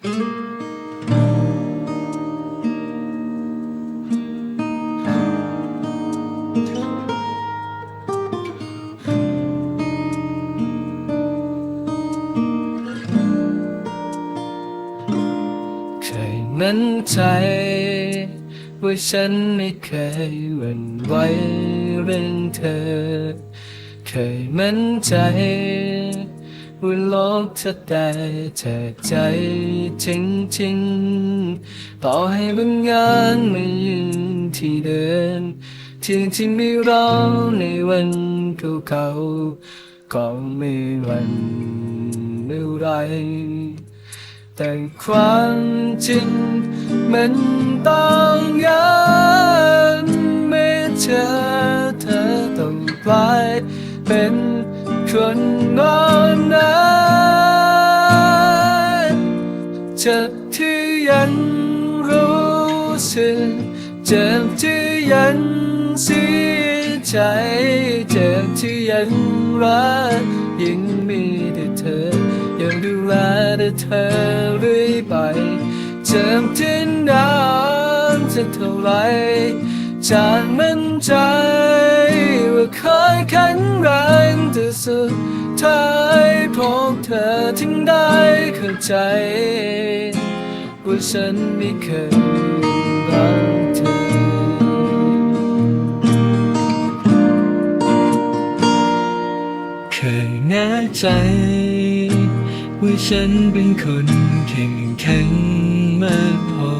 เคยมั่นใจว่าฉันไม่เคยหวั่นไหวเรื่องเธอ เคยมั่นใจ ว่าโลกเธอได้เธอใจจริงๆต่อให้บางงานไม่ยืนที่เดินที่ที่มีเราในวันเก่าก็ไม่วันเมื่อไรแต่ความจริงมันต้องยังไม่เจอเธอต้องกลายเป็นคน เจ็บที่ยังรู้สึกเจ็บที่ยังเสียใจ เจ็บที่ยังรักยังมีแต่เธอ ยังดูแลแต่เธอเรื่อยไป เจ็บที่นานสักเท่าไรจากมันใจว่าเค สุดท้ายพบเธอถึงได้เข้าใจว่าฉันไม่เคยรักเธอเคยแน่ใจว่าฉันเป็นคนเข้มแข็งมากพอ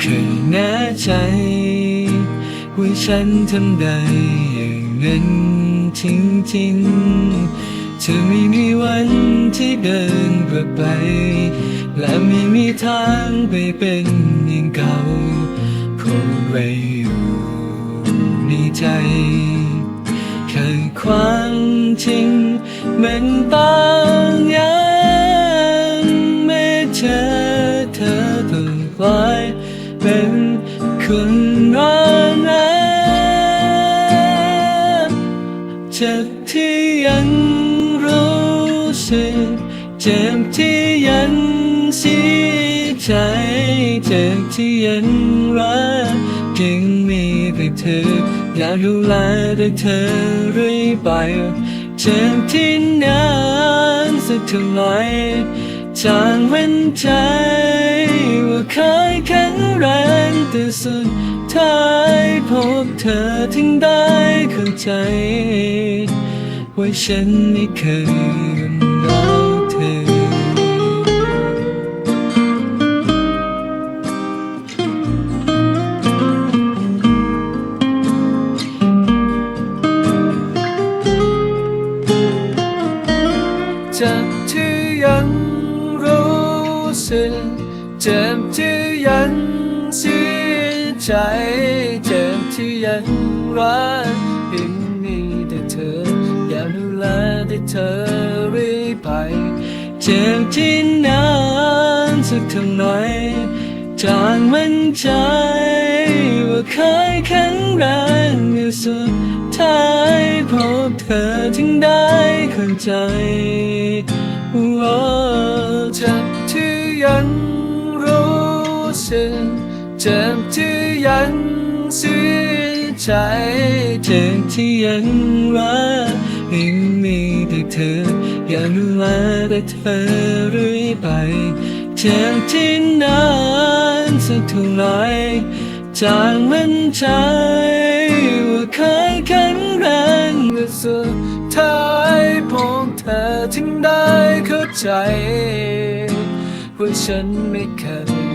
เคยแน่ใจว่าฉันทำได้อย่างนั้น จริงๆจะไม่มีวันที่เดินกลับไป และไม่มีทางไปเป็นอย่างเก่าคงไว้อยู่ในใจแค่ความจริงมันต้อนตา เจ็บที่ยังเสียใจเจ็บที่ยังรักยังมีแต่เธออยากดูแลแต่เธอเรื่อยไปเจ็บที่นานสักเท่าไหรจางเว้นใจว่าเคยแข็งแรงแต่สุดท้ายพบเธอถึงได้เข้าใจว่าฉันไม่เคย จ็บที่ยังรู้สึกเจ็บที่ยังเสียใจ เจ็บที่ยังรักยังมีแต่เธอ อยากดูแลแต่เธอเรื่อยไป เจ็บที่นานสักเท่าไหร่จางมันใจ ว่าเคยแข็งแรงอยู่สุดท้ายพบเธอถึงได้เข้าใจว่าเจ็บที่ยังรู้สึกเจ็บที่ยังเสียใจเจ็บที่ยังรักยังมีแต่เธออยากดูแลแต่เธอเรื่อยไปเจ็บที่นานสักเท่าไหร จางมั่นใจว่าเคยแข็งแรงเมื่อสุดท้ายพบเธอถึงได้เข้าใจ ว่าฉันไม่เคย